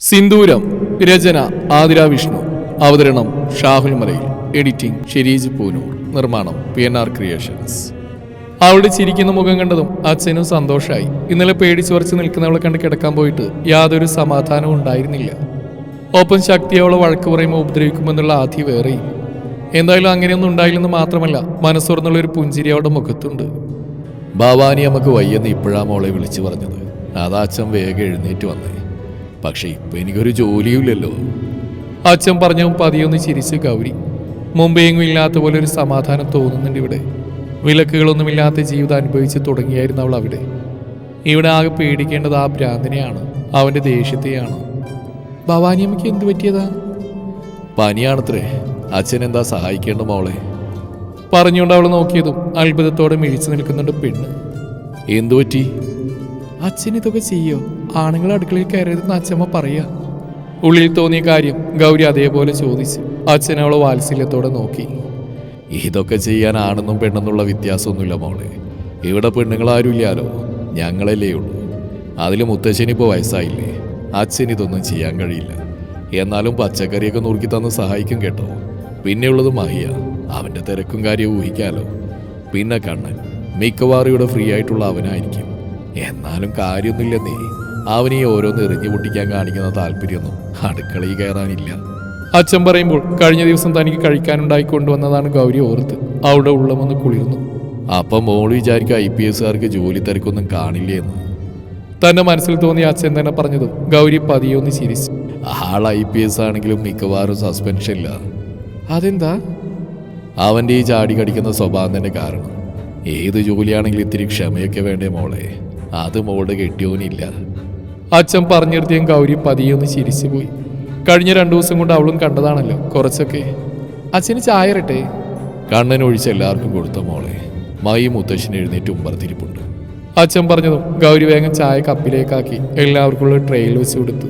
സിന്ദൂരം രചന ആതിര വിഷ്ണു. അവതരണം ഷാഹുൽ മലയിൽ. എഡിറ്റിംഗ് ഷെരീജ് പൂനൂർ. നിർമ്മാണം P N R creations അവളുടെ ചിരിക്കുന്ന മുഖം കണ്ടതും അച്ഛനും സന്തോഷമായി ഇന്നലെ പേടിച്ചു വരച്ച് നിൽക്കുന്നവളെ കണ്ട് കിടക്കാൻ പോയിട്ട് യാതൊരു സമാധാനവും ഉണ്ടായിരുന്നില്ല. ഒപ്പം ശക്തി അവളെ വഴക്ക് പറയുമ്പോൾ ഉപദ്രവിക്കുമെന്നുള്ള ആധി വേറെയും. എന്തായാലും അങ്ങനെയൊന്നും ഉണ്ടായില്ലെന്ന് മാത്രമല്ല മനസ്സുറന്നുള്ള ഒരു പുഞ്ചിരി അവളുടെ മുഖത്തുണ്ട്. ഭവാനി നമുക്ക് വയ്യെന്ന് ഇപ്പോഴാ മോളെ വിളിച്ചു പറഞ്ഞത്. അതാ അച്ഛൻ വേഗം എഴുന്നേറ്റ് വന്നേ. പക്ഷെ ഇപ്പൊ എനിക്കൊരു ജോലിയുമില്ലല്ലോ. അച്ഛൻ പറഞ്ഞവും പതിയൊന്ന് ചിരിച്ച് ഗൗരി മുമ്പെങ്ങും ഇല്ലാത്ത പോലെ ഒരു സമാധാനം തോന്നുന്നുണ്ട് ഇവിടെ. വിലക്കുകളൊന്നുമില്ലാത്ത ജീവിതം അനുഭവിച്ച് തുടങ്ങിയായിരുന്നു അവൾ അവിടെ. ഇവിടെ ആകെ പേടിക്കേണ്ടത് ആ ഭ്രാന്തിനെയാണ് അവന്റെ ദേഷ്യത്തെയാണ്. ഭവാനിയമ്മയ്ക്ക് എന്ത് പറ്റിയതാ? പനിയാണത്രേ. അച്ഛൻ എന്താ സഹായിക്കേണ്ട മോളെ? പറഞ്ഞുകൊണ്ട് അവൾ നോക്കിയതും അത്ഭുതത്തോടെ മിഴിച്ചു നിൽക്കുന്നുണ്ട് പെണ്ണ്. എന്തു പറ്റി? അച്ഛൻ ഇതൊക്കെ ചെയ്യോ. ആണുങ്ങൾ അടുക്കളയിൽ കയറിയതെന്ന് അച്ഛമ്മ പറയുക ഉള്ളിൽ തോന്നിയ കാര്യം ഗൗരി അതേപോലെ ചോദിച്ചു അച്ഛൻ അവളെ വാത്സല്യത്തോടെ നോക്കി. ഇതൊക്കെ ചെയ്യാൻ ആണെന്നും പെണ്ണെന്നുള്ള വ്യത്യാസമൊന്നുമില്ല മോളെ. ഇവിടെ പെണ്ണുങ്ങളാരും ഇല്ലാലോ ഞങ്ങളല്ലേ ഉള്ളൂ. അതിൽ മുത്തശ്ശനിപ്പോൾ വയസ്സായില്ലേ. അച്ഛൻ ഇതൊന്നും ചെയ്യാൻ കഴിയില്ല. എന്നാലും പച്ചക്കറിയൊക്കെ നുറുക്കി തന്ന് സഹായിക്കും കേട്ടോ. പിന്നെയുള്ളത് മഹിയ. അവന്റെ തിരക്കും കാര്യവും ഊഹിക്കാലോ. പിന്നെ കണ്ണൻ. മിക്കവാറും ഇവിടെ ഫ്രീ ആയിട്ടുള്ള അവനായിരിക്കും. എന്നാലും കാര്യമൊന്നുമില്ലെന്നേ അവനീ ഓരോന്ന് എറിഞ്ഞു പൊട്ടിക്കാൻ കാണിക്കുന്ന താല്പര്യമൊന്നും അടുക്കളയിൽ കയറാനില്ല. അച്ഛൻ പറയുമ്പോൾ കഴിഞ്ഞ ദിവസം തനിക്ക് കഴിക്കാനുണ്ടായി കൊണ്ടുവന്നതാണ് ഗൗരി ഓർത്ത് അവിടെ ഉള്ളമെന്ന് കുളിർന്നു. അപ്പം മോൾ വിചാരിക്കും ഐ പി എസ്സുകാർക്ക് ജോലി തിരക്കൊന്നും കാണില്ലേ എന്ന്. തന്റെ മനസ്സിൽ തോന്നിയ അച്ഛൻ തന്നെ പറഞ്ഞത് ഗൗരി പതിയൊന്ന് ചിരിച്ചു ആൾ ഐ പി എസ് ആണെങ്കിലും മിക്കവാറും സസ്പെൻഷനില്ല. അതെന്താ? അവന്റെ ഈ ചാടി കടിക്കുന്ന സ്വഭാവം തന്നെ കാരണം. ഏത് ജോലിയാണെങ്കിലും ഇത്തിരി ക്ഷമയൊക്കെ വേണ്ടേ മോളെ. അത് മോളുടെ കെട്ടിയോനില്ല. അച്ഛൻ പറഞ്ഞിരുത്തിയും ഗൗരി പതിയൊന്ന് ചിരിച്ചു പോയി കഴിഞ്ഞ രണ്ടു ദിവസം കൊണ്ട് അവളും കണ്ടതാണല്ലോ കുറച്ചൊക്കെ. അച്ഛന് ചായ ഇരട്ടെ? കണ്ണൻ ഒഴിച്ച് എല്ലാവർക്കും കൊടുത്ത മോളെ. മൈ മുത്തശ്ശൻ എഴുന്നേറ്റ് ഉമ്പർത്തിരിപ്പുണ്ട് അച്ഛൻ പറഞ്ഞതും ഗൗരി വേഗം ചായ കപ്പിലേക്കാക്കി എല്ലാവർക്കുള്ള ട്രെയിൽ വെച്ച് കൊടുത്തു.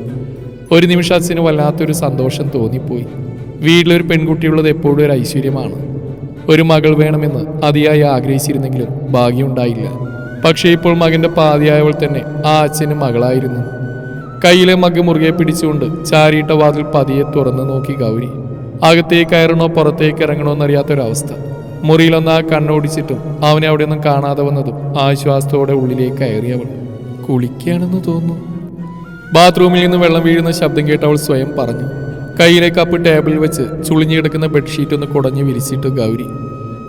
ഒരു നിമിഷം അച്ഛന് വല്ലാത്തൊരു സന്തോഷം തോന്നിപ്പോയി. വീട്ടിലൊരു പെൺകുട്ടിയുള്ളത് എപ്പോഴും ഒരു ഐശ്വര്യമാണ്. ഒരു മകൾ വേണമെന്ന് അതിയായി ആഗ്രഹിച്ചിരുന്നെങ്കിലും ഭാഗ്യമുണ്ടായില്ല പക്ഷേ ഇപ്പോൾ മകന്റെ പാതിയായവൾ തന്നെ ആ അച്ഛന് മകളായിരുന്നു. കയ്യിലെ മഗ് മുറുകെ പിടിച്ചുകൊണ്ട് ചാരിയിട്ട വാതിൽ പതിയെ തുറന്നു നോക്കി ഗൗരി. അകത്തേക്ക് കയറണോ പുറത്തേക്ക് ഇറങ്ങണോ എന്നറിയാത്തൊരവസ്ഥ. മുറിയിലൊന്ന് ആ കണ്ണോടിച്ചിട്ടും അവനെ അവിടെ ഒന്നും കാണാതെ വന്നതും ആശ്വാസത്തോടെ ഉള്ളിലേക്ക് കയറിയവൾ. കുളിക്കുകയാണെന്ന് തോന്നുന്നു. ബാത്റൂമിൽ നിന്ന് വെള്ളം വീഴുന്ന ശബ്ദം കേട്ട് അവൾ സ്വയം പറഞ്ഞു. കയ്യിലെ കപ്പ് ടേബിളിൽ വെച്ച് ചുളിഞ്ഞു കിടക്കുന്ന ബെഡ്ഷീറ്റ് ഒന്ന് കുടഞ്ഞു വിരിച്ചിട്ട് ഗൗരി.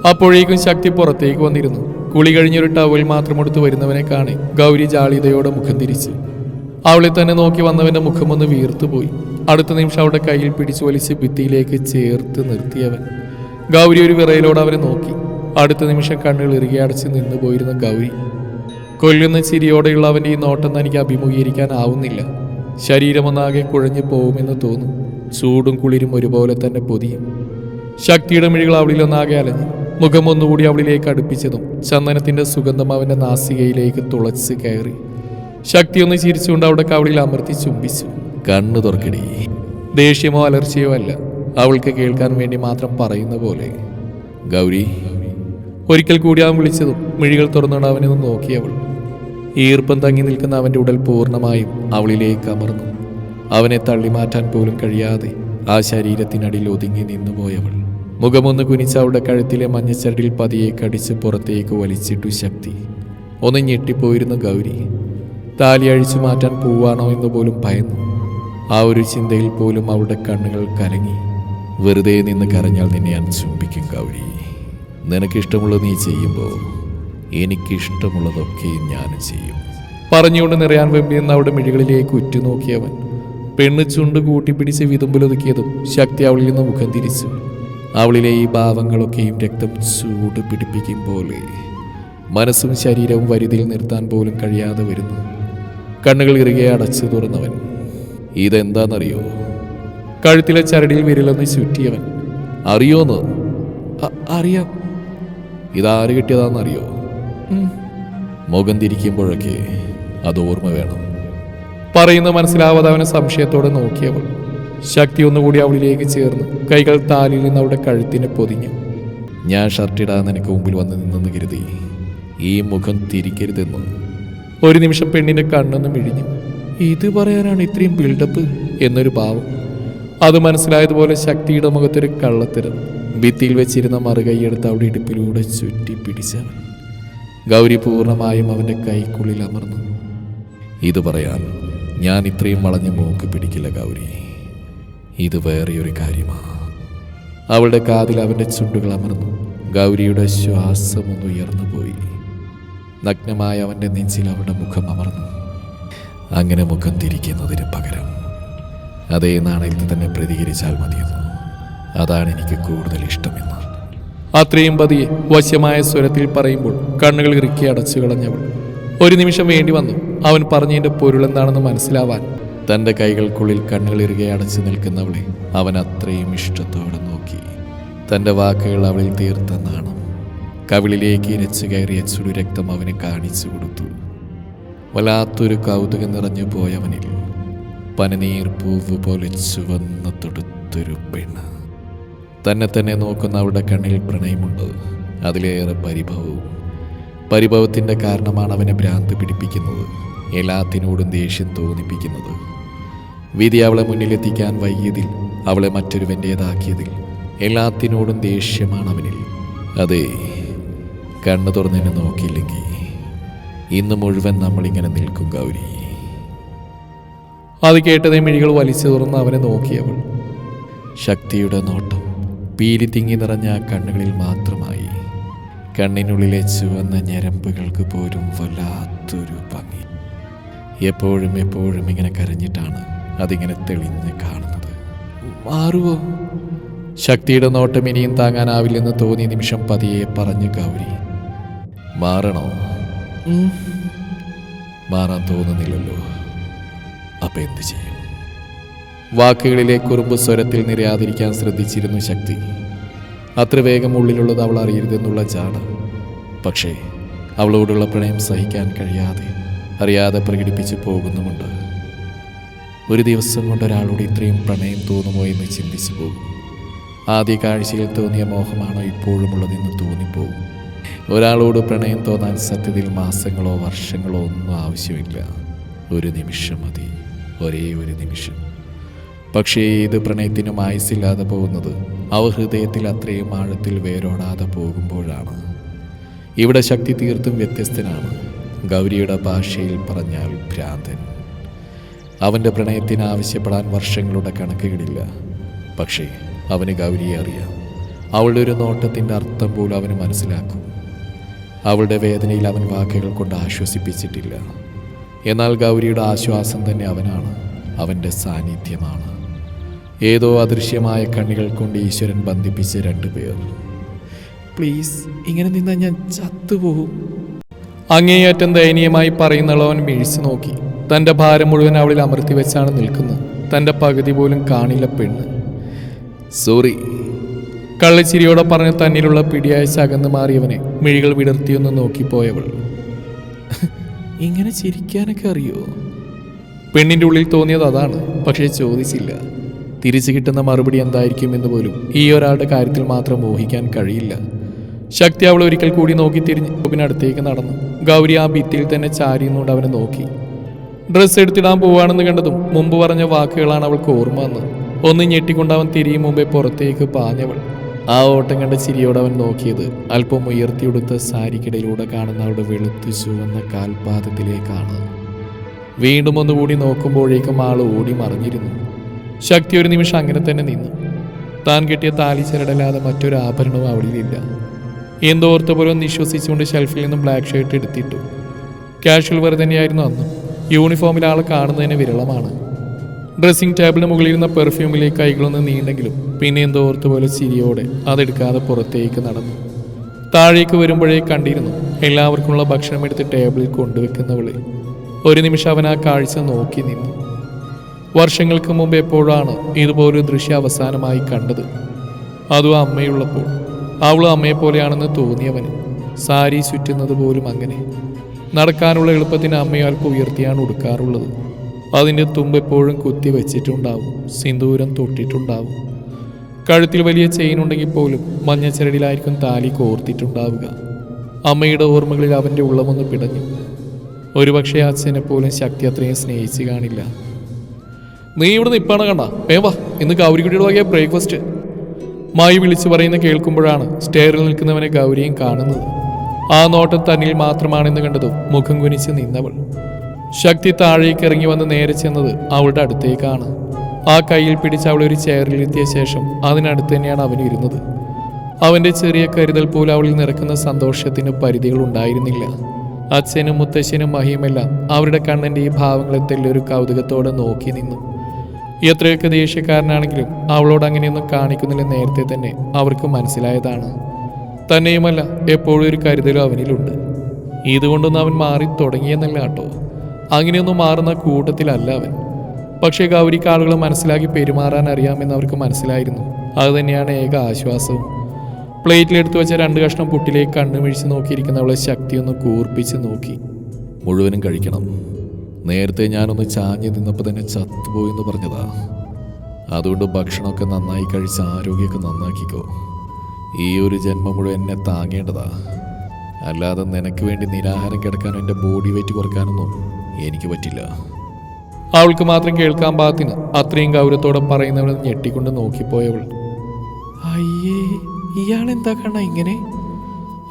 അപ്പോഴേക്കും ശക്തി പുറത്തേക്ക് വന്നിരുന്നു. കുളി കഴിഞ്ഞൊരു ടവൽ മാത്രം എടുത്ത് വരുന്നവനെ കാണി. ഗൗരി ജാളിതയോടെ മുഖം തിരിച്ച്. അവളെ തന്നെ നോക്കി വന്നവന്റെ മുഖമൊന്ന് വീർത്തുപോയി അടുത്ത നിമിഷം അവളുടെ കയ്യിൽ പിടിച്ചു വലിച്ച് ഭിത്തിയിലേക്ക് ചേർത്ത് നിർത്തിയവൻ ഗൗരി ഒരു വിറയിലോടെ അവരെ നോക്കി. അടുത്ത നിമിഷം കണ്ണുകൾ ഇറുകി അടച്ച് നിന്നു പോയിരുന്ന ഗൗരി കൊല്ലുന്ന ചിരിയോടെയുള്ള അവന്റെ ഈ നോട്ടം തനിക്ക് അഭിമുഖീകരിക്കാനാവുന്നില്ല ശരീരമൊന്നാകെ കുഴഞ്ഞു പോകുമെന്ന് തോന്നും. ചൂടും കുളിരും ഒരുപോലെ തന്നെ പൊതിയും. ശക്തിയുടെ മിഴികൾ അവളിലൊന്നാകെ അലഞ്ഞു. മുഖം ഒന്നുകൂടി അവളിലേക്ക് അടുപ്പിച്ചതും ചന്ദനത്തിന്റെ സുഗന്ധം അവന്റെ നാസികയിലേക്ക് തുളച്ച് കയറി. ശക്തിയൊന്ന് ചിരിച്ചുകൊണ്ട് അവിടെ കവളിൽ അമർത്തി ചുംബിച്ചു. കണ്ണു തുറക്കടി. ദേഷ്യമോ അലർച്ചയോ അല്ല. അവൾക്ക് കേൾക്കാൻ വേണ്ടി മാത്രം പറയുന്ന പോലെ. ഗൗരി ഒരിക്കൽ കൂടി അവൻ വിളിച്ചതും മിഴികൾ തുറന്നാണ് അവനെ ഒന്ന് നോക്കി അവൾ. ഈർപ്പം തങ്ങി നിൽക്കുന്ന അവന്റെ ഉടൽ പൂർണമായും അവളിലേക്ക് അമർന്നു. അവനെ തള്ളി മാറ്റാൻ പോലും കഴിയാതെ ആ ശരീരത്തിനടിയിൽ ഒതുങ്ങി നിന്നുപോയവൾ. മുഖമൊന്ന് കുനിച്ച് അവളുടെ കഴുത്തിലെ മഞ്ഞച്ചരടിൽ പതിയെ കടിച്ച് പുറത്തേക്ക് വലിച്ചിട്ടു ശക്തി. ഒന്ന് ഞെട്ടിപ്പോയിരുന്നു ഗൗരി. താലി അഴിച്ചു മാറ്റാൻ പോവാണോ എന്ന് പോലും ഭയന്നു. ആ ഒരു ചിന്തയിൽ പോലും അവളുടെ കണ്ണുകൾ കലങ്ങി. വെറുതെ നിന്ന് കരഞ്ഞാൽ നിന്നെ ഞാൻ ചുംബിക്കും ഗൗരി. നിനക്കിഷ്ടമുള്ളത് നീ ചെയ്യുമ്പോൾ എനിക്കിഷ്ടമുള്ളതൊക്കെ ഞാനും ചെയ്യും. പറഞ്ഞുകൊണ്ട് നിറയാൻ വെമ്പിയെന്ന് അവിടെ മിഴികളിലേക്ക് ഉറ്റുനോക്കിയവൻ. പെണ്ണ് ചുണ്ട് കൂട്ടിപ്പിടിച്ച് വിതുമ്പിലൊതുക്കിയതും ശക്തി അവളിൽ നിന്ന് മുഖം തിരിച്ചു. അവളിലെ ഈ ഭാവങ്ങളൊക്കെയും രക്തം ചൂട് പിടിപ്പിക്കും പോലെ. മനസ്സും ശരീരവും വരുതിയിൽ നിർത്താൻ പോലും കഴിയാതെ വരുന്നു. കണ്ണുകൾ ഇറുകെ അടച്ചു തുറന്നവൻ. ഇതെന്താണെന്നറിയോ കഴുത്തിലെ ചരടിൽ വിരലൊന്ന് ചുറ്റിയവൻ. അറിയോന്ന്? അറിയാം. ഇതാര് കിട്ടിയതാണെന്നറിയോ മുഖം തിരിക്കുമ്പോഴൊക്കെ അത് ഓർമ്മ വേണം. പറയുന്ന മനസ്സിലാവാതെ അവനെ സംശയത്തോടെ നോക്കിയവൾ. ശക്തി ഒന്നുകൂടി അവളിലേക്ക് ചേർന്ന്. കൈകൾ താലിൽ നിന്ന് അവളുടെ കഴുത്തിനെ പൊതിഞ്ഞു. ഞാൻ ഷർട്ടിടാൻ നിനക്ക് മുമ്പിൽ വന്ന് നിന്നെന്ന് കരുതി. ഈ മുഖം തിരിക്കരുതെന്ന്. ഒരു നിമിഷം പെണ്ണിന്റെ കണ്ണൊന്നും ഇഴിഞ്ഞു ഇത് പറയാനാണ് ഇത്രയും ബിൽഡപ്പ് എന്നൊരു ഭാവം. അത് മനസ്സിലായതുപോലെ ശക്തിയുടെ മുഖത്തൊരു കള്ളത്തരം. ഭിത്തിയിൽ വെച്ചിരുന്ന മറുകൈയെടുത്ത് അവിടെ ഇടുപ്പിലൂടെ ചുറ്റി പിടിച്ചവൻ. ഗൗരി പൂർണമായും അവന്റെ കൈക്കുള്ളിൽ അമർന്നു. ഇത് പറയാൻ ഞാൻ ഇത്രയും വളഞ്ഞ മൂക്ക് പിടിക്കില്ല ഗൗരി. ഇത് വേറെയൊരു കാര്യമാണ് അവളുടെ കാതിൽ അവന്റെ ചുണ്ടുകൾ അമർന്നു. ഗൗരിയുടെ ശ്വാസം ഒന്ന് ഉയർന്നു പോയി. നഗ്നമായ അവന്റെ നെഞ്ചിൽ അവളുടെ മുഖം അമർന്നു. അങ്ങനെ മുഖം തിരിക്കുന്നതിന് പകരം അതേ നാണയത്തിൽ തന്നെ പ്രതികരിച്ചാൽ മതിയെന്നു. അതാണ് എനിക്ക് കൂടുതൽ ഇഷ്ടമെന്ന്. അത്രയും പതിയെ വശ്യമായ സ്വരത്തിൽ പറയുമ്പോൾ കണ്ണുകൾ ഇറുക്കി അടച്ചു കളഞ്ഞവൾ ഒരു നിമിഷം വേണ്ടി വന്നു. അവൻ പറഞ്ഞതിന്റെ പൊരുളെന്താണെന്ന് മനസ്സിലാവാൻ തന്റെ കൈകൾക്കുള്ളിൽ കണ്ണുകൾ ഇറുകെ അടച്ചു നിൽക്കുന്നവളെ അവൻ അത്രയും ഇഷ്ടത്തോടെ നോക്കി. തന്റെ വാക്കുകൾ അവളിൽ തീർത്ത നാണം. കവിളിലേക്ക് ഇരച്ചു കയറിയ ചുടുരക്തം അവന് കാണിച്ചു കൊടുത്തു. വല്ലാത്തൊരു കൗതുകം നിറഞ്ഞു പോയവനിൽ പനനീർ പൂവ് പോലെ ചുവന്ന തൊടുത്തൊരു പെണ്ണ്. തന്നെ തന്നെ നോക്കുന്ന അവളുടെ കണ്ണിൽ പ്രണയമുണ്ട്. അതിലേറെ പരിഭവവും. പരിഭവത്തിന്റെ കാരണമാണ് അവനെ ഭ്രാന്ത് പിടിപ്പിക്കുന്നത്. എല്ലാത്തിനോടും ദേഷ്യം തോന്നിപ്പിക്കുന്നത്. വിധി അവളെ മുന്നിലെത്തിക്കാൻ വൈകിയതിൽ അവളെ മറ്റൊരുവന്റേതാക്കിയതിൽ എല്ലാത്തിനോടും ദേഷ്യമാണ് അവനിൽ അതെ കണ്ണു തുറന്നെന്നെ നോക്കിയില്ലെങ്കിൽ ഇന്ന് മുഴുവൻ നമ്മളിങ്ങനെ നിൽക്കും ഗൗരി. അത് കേട്ടതേ മിഴികൾ വലിച്ചു തുറന്ന് അവനെ നോക്കിയവൾ ശക്തിയുടെ നോട്ടം പീലി തിങ്ങി നിറഞ്ഞ ആ കണ്ണുകളിൽ മാത്രമായി. കണ്ണിനുള്ളിലെ ചുവന്ന ഞരമ്പുകൾക്ക് പോലും വല്ലാത്തൊരു ഭംഗി. എപ്പോഴും എപ്പോഴും ഇങ്ങനെ കരഞ്ഞിട്ടാണ് അതിങ്ങനെ തെളിഞ്ഞ് കാണുന്നത്. മാറുവോ? ശക്തിയുടെ നോട്ടം ഇനിയും താങ്ങാനാവില്ലെന്ന് തോന്നിയ നിമിഷം പതിയെ പറഞ്ഞു ഗൗരി. മാറണോ? മാറാൻ തോന്നുന്നില്ലല്ലോ. അപ്പൊ എന്ത് ചെയ്യും? വാക്കുകളിലെ കുറുമ്പ് സ്വരത്തിൽ നിരയാതിരിക്കാൻ ശ്രദ്ധിച്ചിരുന്നു ശക്തി. അത്ര വേഗം ഉള്ളിലുള്ളത് അവൾ അറിയരുതെന്നുള്ള ജാട. പക്ഷേ അവളോടുള്ള പ്രണയം സഹിക്കാൻ കഴിയാതെ അറിയാതെ പ്രകടിപ്പിച്ചു പോകുന്നുമുണ്ട്. ഒരു ദിവസം കൊണ്ട് ഒരാളോട് ഇത്രയും പ്രണയം തോന്നുമോ എന്ന് ചിന്തിച്ചു പോകും. ആദ്യ കാഴ്ചയിൽ തോന്നിയ മോഹമാണോ ഇപ്പോഴും ഉള്ളതെന്ന് തോന്നിപ്പോകും. ഒരാളോട് പ്രണയം തോന്നാൻ സത്യത്തിൽ മാസങ്ങളോ വർഷങ്ങളോ ഒന്നും ആവശ്യമില്ല. ഒരു നിമിഷം മതി. ഒരേ ഒരു നിമിഷം. പക്ഷേ ഏത് പ്രണയത്തിനും ആയുസില്ലാതെ പോകുന്നത് അവ ഹൃദയത്തിൽ അത്രയും ആഴത്തിൽ വേരോടാതെ പോകുമ്പോഴാണ്. ഇവിടെ ശക്തി തീർത്തും വ്യത്യസ്തനാണ്. ഗൗരിയുടെ ഭാഷയിൽ പറഞ്ഞാൽ ഭ്രാന്തൻ. അവന്റെ പ്രണയത്തിന് ആവശ്യപ്പെടാൻ വർഷങ്ങളുടെ കണക്കുകളില്ല. പക്ഷേ അവന് ഗൗരിയെ അറിയാം. അവളുടെ ഒരു നോട്ടത്തിന്റെ അർത്ഥം പോലും അവന് മനസ്സിലാക്കും. അവളുടെ വേദനയിൽ അവൻ വാക്കുകൾ കൊണ്ട് ആശ്വസിപ്പിച്ചിട്ടില്ല. എന്നാൽ ഗൗരിയുടെ ആശ്വാസം തന്നെ അവനാണ്. അവന്റെ സാന്നിധ്യമാണ്. ഏതോ അദൃശ്യമായ കണ്ണികൾ കൊണ്ട് ഈശ്വരൻ ബന്ധിപ്പിച്ച രണ്ടുപേർ പ്ലീസ് ഇങ്ങനെ നിന്നാൽ ഞാൻ ചത്തുപോകും. അങ്ങേയറ്റം ദയനീയമായി പറയുന്നുള്ളവൻ മിഴിച്ചു നോക്കി. തന്റെ ഭാരം മുഴുവൻ അവളിൽ അമർത്തി വെച്ചാണ് നിൽക്കുന്നത്. തന്റെ പകുതി പോലും കാണില്ല പെണ്ണ്. സോറി. കള്ളിച്ചിരിയോടെ പറഞ്ഞ് തന്നിലുള്ള പിടിയായ ചകന്ന് മാറിയവനെ മിഴികൾ വിടർത്തിയൊന്ന് നോക്കിപ്പോയവൾ. ഇങ്ങനെ ചിരിക്കാനൊക്കെ അറിയോ? പെണ്ണിന്റെ ഉള്ളിൽ തോന്നിയത് അതാണ് പക്ഷേ ചോദിച്ചില്ല. തിരിച്ചു കിട്ടുന്ന മറുപടി എന്തായിരിക്കും എന്ന് പോലും ഈ ഒരാളുടെ കാര്യത്തിൽ മാത്രം മോഹിക്കാൻ കഴിയില്ല. ശക്തി അവൾ ഒരിക്കൽ കൂടി നോക്കി തിരിഞ്ഞ് അടുത്തേക്ക് നടന്നു. ഗൗരി ആ ഭിത്തിയിൽ തന്നെ ചാരിയുന്നുകൊണ്ട് അവനെ നോക്കി. ഡ്രസ്സ് എടുത്തിടാൻ പോവാണെന്ന് കണ്ടതും മുമ്പ് പറഞ്ഞ വാക്കുകളാണ് അവൾക്ക് ഓർമ്മ വന്നത്. ഒന്ന് ഞെട്ടിക്കൊണ്ടവൻ തിരിയും മുമ്പേ പുറത്തേക്ക് പാഞ്ഞവൾ. ആ ഓട്ടം കണ്ട ചിരിയോടെ അവൻ നോക്കിയത് അല്പം ഉയർത്തിയെടുത്ത സാരിക്കിടയിലൂടെ കാണുന്ന അവളുടെ വെളുത്തു ചുവന്ന കാൽപാദത്തിലേക്കാണ്. വീണ്ടും ഒന്നുകൂടി നോക്കുമ്പോഴേക്കും ആൾ ഓടി മറിഞ്ഞിരുന്നു. ശക്തി ഒരു നിമിഷം അങ്ങനെ തന്നെ നിന്നു. താൻ കിട്ടിയ താലി ചരടല്ലാതെ മറ്റൊരു ആഭരണവും അവളിലില്ല എന്തോർത്ത പോലും നിശ്വസിച്ചുകൊണ്ട് ഷെൽഫിൽ നിന്നും ബ്ലാക്ക് ഷർട്ട് എടുത്തിട്ടു. കാഷ്വൽ വെറുതെ തന്നെയായിരുന്നു അന്നും. യൂണിഫോമിൽ ആൾ കാണുന്നതിന് വിരളമാണ്. ഡ്രസ്സിംഗ് ടേബിളിന് മുകളിലിരുന്ന പെർഫ്യൂമിലേക്ക് കൈകളൊന്ന് നീണ്ടെങ്കിലും പിന്നെ എന്തോ ഓർത്ത് പോലെ ചിരിയോടെ അതെടുക്കാതെ പുറത്തേക്ക് നടന്നു. താഴേക്ക് വരുമ്പോഴേ കണ്ടിരുന്നു എല്ലാവർക്കുമുള്ള ഭക്ഷണം എടുത്ത് ടേബിളിൽ കൊണ്ടുവെക്കുന്നവളെ. ഒരു നിമിഷം അവൻ ആ കാഴ്ച നോക്കി നിന്നു. വർഷങ്ങൾക്ക് മുമ്പ് എപ്പോഴാണ് ഇതുപോലൊരു ദൃശ്യം അവസാനമായി കണ്ടത്? അതും അമ്മയുള്ളപ്പോൾ? അവളും അമ്മയെപ്പോലെയാണെന്ന് തോന്നിയവന് സാരി ചുറ്റുന്നത് പോലും അങ്ങനെ. നടക്കാനുള്ള എളുപ്പത്തിന് അമ്മയാൾക്ക് ഉയർത്തിയാണ് ഉടുക്കാറുള്ളത്. അതിന്റെ തുമ്പ് എപ്പോഴും കുത്തി വെച്ചിട്ടുണ്ടാവും സിന്ദൂരം തൊട്ടിട്ടുണ്ടാവും. കഴുത്തിൽ വലിയ ചെയിൻ ഉണ്ടെങ്കിൽ പോലും മഞ്ഞച്ചരടിലായിരിക്കും താലി കോർത്തിട്ടുണ്ടാവുക. അമ്മയുടെ ഓർമ്മകളിൽ അവന്റെ ഉള്ളമൊന്ന് പിടഞ്ഞു. ഒരുപക്ഷെ അച്ഛനെ പോലും ശക്തി അത്രയും സ്നേഹിച്ചു കാണില്ല. നീ ഇവിടെ നിപ്പാണ് കണ്ട. വേവാ ഇന്ന് ഗൗരിക്കുട്ടിയുടെ വകയാ ബ്രേക്ക്ഫാസ്റ്റ്. മായി വിളിച്ചു പറയുന്ന കേൾക്കുമ്പോഴാണ് സ്റ്റെയറിൽ നിൽക്കുന്നവനെ ഗൗരിയും കാണുന്നത്. ആ നോട്ടം തന്നിൽ മാത്രമാണെന്ന് കണ്ടതും മുഖം കുനിച്ച് നിന്നവൾ. ശക്തി താഴേക്ക് ഇറങ്ങി വന്ന് നേരെ ചെന്നത് അവളുടെ അടുത്തേക്കാണ്. ആ കയ്യിൽ പിടിച്ച് അവൾ ഒരു ചെയറിൽ എത്തിയ ശേഷം അതിനടുത്ത് തന്നെയാണ് അവൻ ഇരുന്നത്. അവന്റെ ചെറിയ കരുതൽ പോലും അവളിൽ നിറക്കുന്ന സന്തോഷത്തിന് പരിധികൾ ഉണ്ടായിരുന്നില്ല. അച്ഛനും മുത്തശ്ശനും മഹിയുമെല്ലാം അവരുടെ കണ്ണന്റെ ഈ ഭാവങ്ങളെ തെല്ലൊരു കൗതുകത്തോടെ നോക്കി നിന്നു. എത്രയൊക്കെ ദേഷ്യക്കാരനാണെങ്കിലും അവളോട് അങ്ങനെയൊന്നും കാണിക്കുന്നില്ല നേരത്തെ തന്നെ അവർക്ക് മനസ്സിലായതാണ്. തന്നെയുമല്ല എപ്പോഴും ഒരു കരുതലും അവനിലുണ്ട്. ഇതുകൊണ്ടൊന്നും അവൻ മാറി തുടങ്ങിയെന്നല്ല കേട്ടോ. അങ്ങനെയൊന്നും മാറുന്ന കൂട്ടത്തിലല്ല അവൻ. പക്ഷേ ഗൗരിക്ക് ആളുകൾ മനസ്സിലാക്കി പെരുമാറാൻ അറിയാമെന്ന് അവർക്ക് മനസ്സിലായിരുന്നു. അതുതന്നെയാണ് ഏക ആശ്വാസവും. പ്ലേറ്റിലെടുത്ത് വെച്ച രണ്ട് കഷ്ണം പുട്ടിലേക്ക് കണ്ണുമിഴിച്ച് നോക്കിയിരിക്കുന്നവളെ ശക്തിയൊന്ന് കൂർപ്പിച്ച് നോക്കി. മുഴുവനും കഴിക്കണം. നേരത്തെ ഞാനൊന്ന് ചാഞ്ഞ് നിന്നപ്പോൾ തന്നെ ചത്തുപോയെന്ന് പറഞ്ഞതാ. അതുകൊണ്ട് ഭക്ഷണമൊക്കെ നന്നായി കഴിച്ച് ആരോഗ്യമൊക്കെ നന്നാക്കിക്കോ. ഈ ഒരു ജന്മം മുഴുവൻ എന്നെ താങ്ങേണ്ടതാ. അല്ലാതെ നിനക്ക് വേണ്ടി നിരാഹാരം കിടക്കാനും എന്റെ ബോഡി വെയിറ്റ് കുറക്കാനൊന്നും എനിക്ക് പറ്റില്ല. അവൾക്ക് മാത്രം കേൾക്കാൻ പാകത്തിന് അത്രയും ഗൗരവത്തോടെ പറയുന്നവൾ ഞെട്ടിക്കൊണ്ട് നോക്കിപ്പോയവൾ. അയ്യേ ഇയാളെന്താ എന്താ കാണാ ഇങ്ങനെ?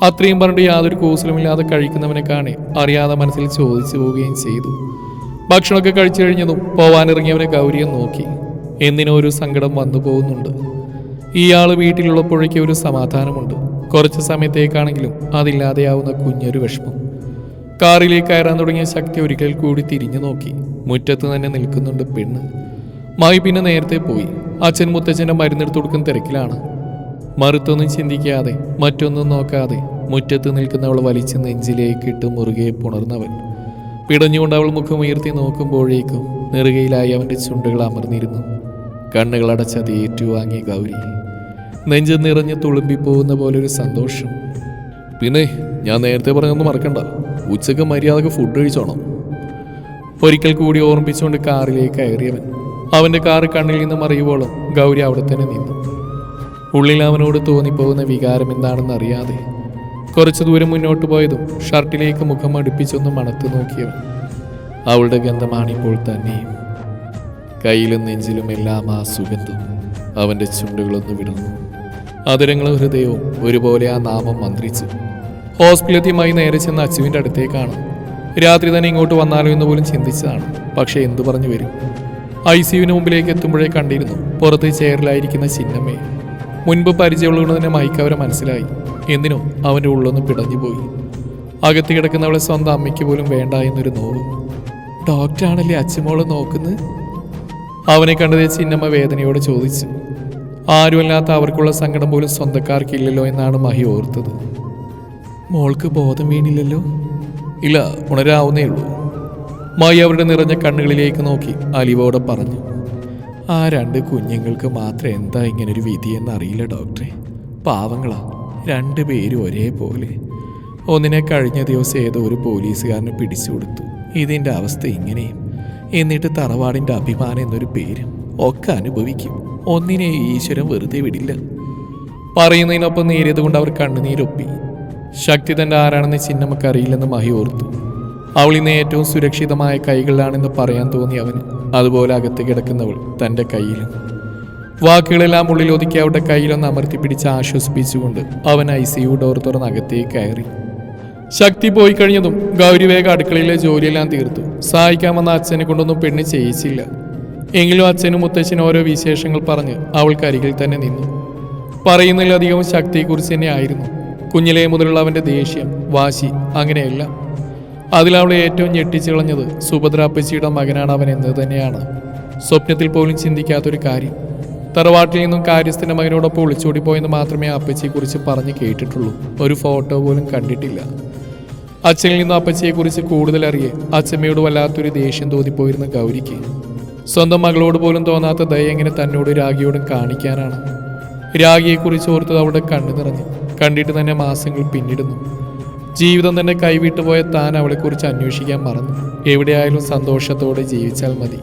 അത്രയും പറഞ്ഞിട്ട് യാതൊരു കൂസലുമില്ലാതെ കഴിക്കുന്നവനെ കാണി അറിയാതെ മനസ്സിൽ ചോദിച്ചു പോവുകയും ചെയ്തു. ഭക്ഷണമൊക്കെ കഴിച്ചു കഴിഞ്ഞതും പോവാനിറങ്ങിയവനെ ഗൗരിയെ നോക്കി. എന്തിനോ ഒരു സങ്കടം വന്നു പോകുന്നുണ്ട്. ഇയാൾ വീട്ടിലുള്ളപ്പോഴേക്ക് ഒരു സമാധാനമുണ്ട്. കുറച്ച് സമയത്തേക്കാണെങ്കിലും അതില്ലാതെയാവുന്ന കുഞ്ഞൊരു വിഷമം. കാറിലേക്ക് കയറാൻ തുടങ്ങിയ ശക്തി ഒരിക്കൽ കൂടി തിരിഞ്ഞു നോക്കി. മുറ്റത്ത് തന്നെ നിൽക്കുന്നുണ്ട് പെണ്ണ്. മായി പിന്നെ നേരത്തെ പോയി. അച്ഛൻ മുത്തച്ഛന്റെ മരുന്നെടുത്ത് കൊടുക്കുന്ന തിരക്കിലാണ്. മറുത്തൊന്നും ചിന്തിക്കാതെ മറ്റൊന്നും നോക്കാതെ മുറ്റത്ത് നിൽക്കുന്നവൾ വലിച്ച് നെഞ്ചിലേക്ക് ഇട്ട് മുറുകെ പുണർന്നവൻ. പിടഞ്ഞുകൊണ്ട് അവൾ മുഖം ഉയർത്തി നോക്കുമ്പോഴേക്കും നെറുകയിലായി അവന്റെ ചുണ്ടുകൾ അമർന്നിരുന്നു. കണ്ണുകളടച്ചത് ഏറ്റുവാങ്ങിയ ഗൗരി നെഞ്ച് നിറഞ്ഞ് തുളുമ്പിപ്പോകുന്ന പോലെ ഒരു സന്തോഷം. പിന്നെ ഞാൻ നേരത്തെ പറഞ്ഞൊന്നും മറക്കണ്ട. ഉച്ചയ്ക്ക് മര്യാദയ്ക്ക് ഫുഡ് കഴിച്ചോണം. ഒരിക്കൽ കൂടി ഓർമ്മിച്ചുകൊണ്ട് കാറിലേക്ക് കയറിയവൻ. അവന്റെ കാറ് കണ്ണിൽ നിന്ന് മറിയുവോളം ഗൗരി അവിടെ തന്നെ നിന്നു. ഉള്ളിൽ അവനോട് തോന്നിപ്പോകുന്ന വികാരം എന്താണെന്ന് അറിയാതെ കുറച്ചു ദൂരം മുന്നോട്ട് പോയതും ഷർട്ടിലേക്ക് മുഖം അടുപ്പിച്ചൊന്ന് മണത്ത് നോക്കിയവൻ. അവളുടെ ഗന്ധമാണിപ്പോൾ തന്നെയും. കയ്യിലും നെഞ്ചിലും എല്ലാം ആ സുഗന്ധം അവന്റെ ചുണ്ടുകളൊന്ന് വിടുന്നു അതിരങ്ങളും ഹൃദയവും ഒരുപോലെ ആ നാമം മന്ത്രിച്ചു. ഹോസ്പിറ്റലെത്തിയുമായി നേരെ ചെന്ന അച്ചുവിന്റെ അടുത്തേക്കാണ്. രാത്രി തന്നെ ഇങ്ങോട്ട് വന്നാലോ എന്ന് പോലും ചിന്തിച്ചതാണ്. പക്ഷേ എന്തു പറഞ്ഞു വരും? ഐ സിയുവിന് മുമ്പിലേക്ക് എത്തുമ്പോഴേ കണ്ടിരുന്നു പുറത്ത് ചെയറിലായിരിക്കുന്ന ചിന്നമ്മയെ മുൻപ് പരിചയമുള്ളത് തന്നെ മൈക്ക് അവരെ മനസ്സിലായി. എന്തിനോ അവന്റെ ഉള്ളൊന്ന് പിടഞ്ഞുപോയി. അകത്ത് കിടക്കുന്നവളെ സ്വന്തം അമ്മയ്ക്ക് പോലും വേണ്ട എന്നൊരു നോവ്. ഡോക്ടറാണല്ലേ അച്ഛമോളെ നോക്കുന്നത്? അവനെ കണ്ടതേ ചിന്നമ്മ വേദനയോട് ചോദിച്ചു. ആരുമല്ലാത്ത അവർക്കുള്ള സങ്കടം പോലും സ്വന്തക്കാർക്കില്ലല്ലോ എന്നാണ് മഹി ഓർത്തത്. മോൾക്ക് ബോധം വീണില്ലല്ലോ? ഇല്ല ഉണരാവുന്നേ ഉള്ളൂ. മായി അവരുടെ നിറഞ്ഞ കണ്ണുകളിലേക്ക് നോക്കി അലിവോടെ പറഞ്ഞു ആ രണ്ട് കുഞ്ഞുങ്ങൾക്ക് മാത്രം എന്താ ഇങ്ങനൊരു വിധിയെന്ന് അറിയില്ല ഡോക്ടറെ. പാവങ്ങളാ രണ്ട് പേരും ഒരേപോലെ ഒന്നിനെ കഴിഞ്ഞ ദിവസം ഏതോ ഒരു പോലീസുകാരനെ പിടിച്ചു കൊടുത്തു. ഇതിന്റെ അവസ്ഥ ഇങ്ങനെയും. എന്നിട്ട് തറവാടിന്റെ അഭിമാനം എന്നൊരു പേരും. ഒക്കെ അനുഭവിക്കും. ഒന്നിനെ ഈശ്വരൻ വെറുതെ വിടില്ല. പറയുന്നതിനൊപ്പം നേരിയത് കൊണ്ട് അവർ കണ്ണുനീരൊപ്പി. ശക്തി തന്റെ ആരാണെന്ന് ചിഹ്നമൊക്കെ അറിയില്ലെന്ന് മഹി ഓർത്തു. അവൾ ഇന്ന് ഏറ്റവും സുരക്ഷിതമായ കൈകളിലാണെന്ന് പറയാൻ തോന്നി അവന്. അതുപോലെ അകത്ത് കിടക്കുന്നവൾ തന്റെ കയ്യിലും. വാക്കുകളെല്ലാം ഉള്ളിൽ ഒതുക്കി അവരുടെ കയ്യിലൊന്ന് അമർത്തി പിടിച്ച് ആശ്വസിപ്പിച്ചുകൊണ്ട് അവൻ ഐ സി യു ഡോർ തുറന്ന് അകത്തേക്ക് കയറി. ശക്തി പോയി കഴിഞ്ഞതും ഗൗരിവേഗ അടുക്കളയിലെ ജോലിയെല്ലാം തീർത്തു. സഹായിക്കാമെന്ന അച്ഛനെ കൊണ്ടൊന്നും പെണ്ണ് ചെയ്യിച്ചില്ല. എങ്കിലും അച്ഛനും മുത്തച്ഛനും ഓരോ വിശേഷങ്ങൾ പറഞ്ഞ് അവൾക്ക് അരികിൽ തന്നെ നിന്നു. പറയുന്നതിലധികവും ശക്തിയെക്കുറിച്ച് തന്നെ ആയിരുന്നു. കുഞ്ഞിലെ മുതലുള്ള അവന്റെ ദേഷ്യം വാശി അങ്ങനെയെല്ലാം. അതിലവളെ ഏറ്റവും ഞെട്ടിച്ചു കളഞ്ഞത് സുഭദ്ര അപ്പച്ചിയുടെ മകനാണ് അവൻ എന്നത് തന്നെയാണ്. സ്വപ്നത്തിൽ പോലും ചിന്തിക്കാത്തൊരു കാര്യം. തറവാട്ടിൽ നിന്നും കാര്യസ്ഥന്റെ മകനോടൊപ്പം ഒളിച്ചോടി പോയെന്ന് മാത്രമേ അപ്പച്ചിയെക്കുറിച്ച് പറഞ്ഞ് കേട്ടിട്ടുള്ളൂ. ഒരു ഫോട്ടോ പോലും കണ്ടിട്ടില്ല. അച്ഛനിൽ നിന്നും അപ്പച്ചിയെക്കുറിച്ച് കൂടുതൽ അറിയേ അച്ഛമ്മയോട് വല്ലാത്തൊരു ദേഷ്യം തോന്നിപ്പോയിരുന്ന ഗൗരിക്ക്. സ്വന്തം മകളോട് പോലും തോന്നാത്ത ദയ എങ്ങനെ തന്നോട് രാഗിയോടും കാണിക്കാനാണ്? രാഗിയെക്കുറിച്ച് ഓർത്തത് അവിടെ കണ്ണു നിറഞ്ഞു. കണ്ടിട്ട് തന്നെ മാസങ്ങൾ പിന്നിടുന്നു. ജീവിതം തന്നെ കൈവിട്ടു പോയ താൻ അവളെക്കുറിച്ച് അന്വേഷിക്കാൻ മറന്നു. എവിടെയായാലും സന്തോഷത്തോടെ ജീവിച്ചാൽ മതി.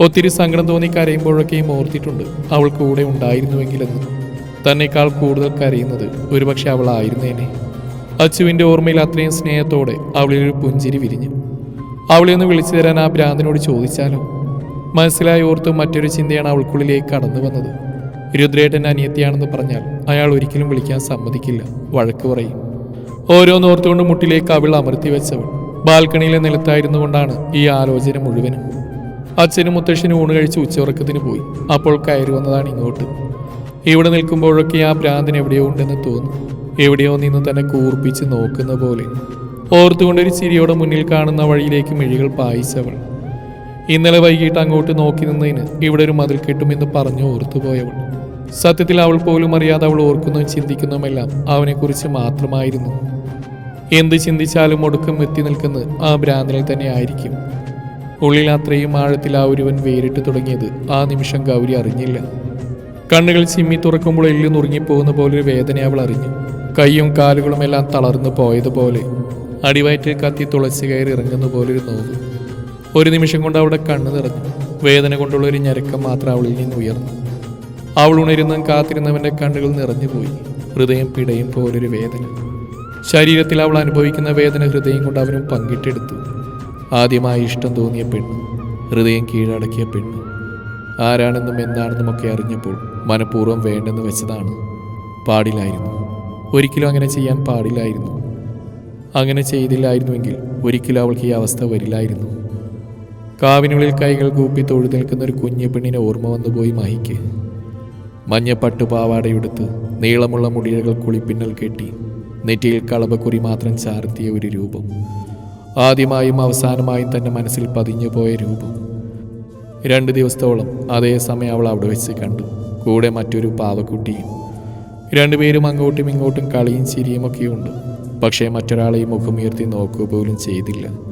ഒത്തിരി സങ്കടം തോന്നി കരയുമ്പോഴൊക്കെയും ഓർത്തിട്ടുണ്ട് അവൾ കൂടെ ഉണ്ടായിരുന്നുവെങ്കിലെന്ന്. തന്നെക്കാൾ കൂടുതൽ കരയുന്നത് ഒരുപക്ഷെ അവളായിരുന്നേനെ. അച്ചുവിന്റെ ഓർമ്മയിൽ അത്രയും സ്നേഹത്തോടെ അവളിൽ ഒരു പുഞ്ചിരി വിരിഞ്ഞു. അവളെ ഒന്ന് വിളിച്ചു തരാൻ ആ ഭ്രാന്തനോട് ചോദിച്ചാലോ? മനസ്സിലായി ഓർത്ത് മറ്റൊരു ചിന്തയാണ് അവൾക്കുള്ളിലേക്ക് കടന്നു വന്നത്. രുദ്രേട്ടൻ അനിയത്തിയാണെന്ന് പറഞ്ഞാൽ അയാൾ ഒരിക്കലും വിളിക്കാൻ സമ്മതിക്കില്ല. വഴക്ക് പറയും. ഓരോന്നോർത്തുകൊണ്ട് മുട്ടിലേക്ക് അവൾ അമർത്തി വെച്ചവൾ. ബാൽക്കണിയിലെ നിലത്തായിരുന്നു കൊണ്ടാണ് ഈ ആലോചന മുഴുവനും. അച്ഛനും മുത്തശ്ശനും ഊണ് കഴിച്ച് ഉച്ചവർക്കത്തിന് പോയി. അപ്പോൾ കയറി വന്നതാണ് ഇങ്ങോട്ട്. ഇവിടെ നിൽക്കുമ്പോഴൊക്കെ ആ ഭ്രാന്തൻ എവിടെയോ ഉണ്ടെന്ന് തോന്നും. എവിടെയോ നിന്ന് തന്നെ കൂർപ്പിച്ച് നോക്കുന്ന പോലെ. ഓർത്തുകൊണ്ടൊരു ചിരിയോടെ മുന്നിൽ കാണുന്ന വഴിയിലേക്ക് മിഴികൾ പായിച്ചവൾ. ഇന്നലെ വൈകിട്ട് അങ്ങോട്ട് നോക്കി നിന്നതിന് ഇവിടെ ഒരു മതിൽ കിട്ടുമെന്ന് പറഞ്ഞു ഓർത്തുപോയവൾ സത്യത്തിൽ അവൾ പോലും അറിയാതെ അവൾ ഓർക്കുന്നതും ചിന്തിക്കുന്നതുമെല്ലാം അവനെക്കുറിച്ച് മാത്രമായിരുന്നു. എന്ത് ചിന്തിച്ചാലും ഒടുക്കം എത്തി നിൽക്കുന്ന ആ ഭ്രാന്തനിൽ തന്നെ ആയിരിക്കും. ഉള്ളിൽ അത്രയും ആഴത്തിൽ ആ ഒരുവൻ വേറിട്ട് തുടങ്ങിയത് ആ നിമിഷം ഗൗരി അറിഞ്ഞില്ല. കണ്ണുകൾ ചിമ്മി തുറക്കുമ്പോൾ എല്ല് നുറുങ്ങിപ്പോകുന്ന ഒരു വേദന അവൾ അറിഞ്ഞു. കൈയും കാലുകളും എല്ലാം തളർന്നു പോയതുപോലെ അടിവയറ്റിൽ കത്തി തുളച്ച് കയറി ഇറങ്ങുന്ന പോലൊരു നോവ്. ഒരു നിമിഷം കൊണ്ട് അവിടെ കണ്ണു നിറഞ്ഞു. വേദന കൊണ്ടുള്ള ഒരു ഞരക്കം മാത്രം അവളിൽ നിന്ന് ഉയർന്നു. അവൾ ഉണരുന്നും കാത്തിരുന്നവന്റെ കണ്ണുകൾ നിറഞ്ഞുപോയി ഹൃദയം പിടയും പോലൊരു വേദന. ശരീരത്തിൽ അവൾ അനുഭവിക്കുന്ന വേദന ഹൃദയം കൊണ്ട് അവനും പങ്കിട്ടെടുത്തു. ആദ്യമായി ഇഷ്ടം തോന്നിയ പെണ്ണ്. ഹൃദയം കീഴടക്കിയ പെണ്ണ്. ആരാണെന്നും എന്താണെന്നും ഒക്കെ അറിഞ്ഞപ്പോൾ മനഃപൂർവം വേണ്ടെന്ന് വെച്ചതാണ്. പാടില്ലായിരുന്നു. ഒരിക്കലും അങ്ങനെ ചെയ്യാൻ പാടില്ലായിരുന്നു. അങ്ങനെ ചെയ്തില്ലായിരുന്നുവെങ്കിൽ ഒരിക്കലും അവൾക്ക് ഈ അവസ്ഥ വരില്ലായിരുന്നു. കാവിനുള്ളിൽ കൈകൾ കൂപ്പി തൊഴു നിൽക്കുന്ന ഒരു കുഞ്ഞു പെണ്ണിനെ ഓർമ്മ വന്നുപോയി മഹിക്ക്. മഞ്ഞ പട്ടുപാവാടയെടുത്ത് നീളമുള്ള മുടികൾ കുളിപ്പിന്നൽ കെട്ടി നെറ്റിയിൽ കളഭക്കുറി മാത്രം ചാർത്തിയ ഒരു രൂപം. ആദ്യമായും അവസാനമായും തന്റെ മനസ്സിൽ പതിഞ്ഞു പോയ രൂപം. രണ്ട് ദിവസത്തോളം അതേ സമയം അവൾ അവിടെ വെച്ച് കണ്ടു. കൂടെ മറ്റൊരു പാവക്കുട്ടിയും. രണ്ടുപേരും അങ്ങോട്ടും ഇങ്ങോട്ടും കളിയും ചിരിയും ഒക്കെയുണ്ട് പക്ഷേ മറ്റൊരാളെയും മുഖമുയർത്തി നോക്കുക പോലും ചെയ്തില്ല.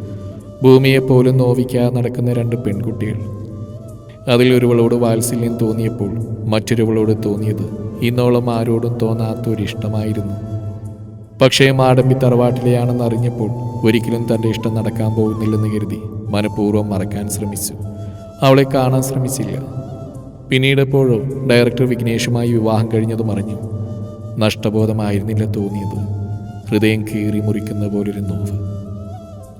ഭൂമിയെ പോലും നോവിക്കാതെ നടക്കുന്ന രണ്ട് പെൺകുട്ടികൾ. അതിലൊരുവളോട് വാത്സല്യം തോന്നിയപ്പോൾ മറ്റൊരുവളോട് തോന്നിയത് ഇന്നോളം ആരോടും തോന്നാത്ത ഒരു ഇഷ്ടമായിരുന്നു പക്ഷേ മാടമ്പി തറവാട്ടിലെയാണെന്ന് അറിഞ്ഞപ്പോൾ ഒരിക്കലും തന്റെ ഇഷ്ടം നടക്കാൻ പോകുന്നില്ലെന്ന് കരുതി മനഃപൂർവം മറക്കാൻ ശ്രമിച്ചു. അവളെ കാണാൻ ശ്രമിച്ചില്ല. പിന്നീട് എപ്പോഴോ ഡയറക്ടർ വിഘ്നേഷുമായി വിവാഹം കഴിഞ്ഞതും മറിഞ്ഞു. നഷ്ടബോധമായിരുന്നില്ല തോന്നിയത്. ഹൃദയം കീറി മുറിക്കുന്ന പോലൊരു നോവ്.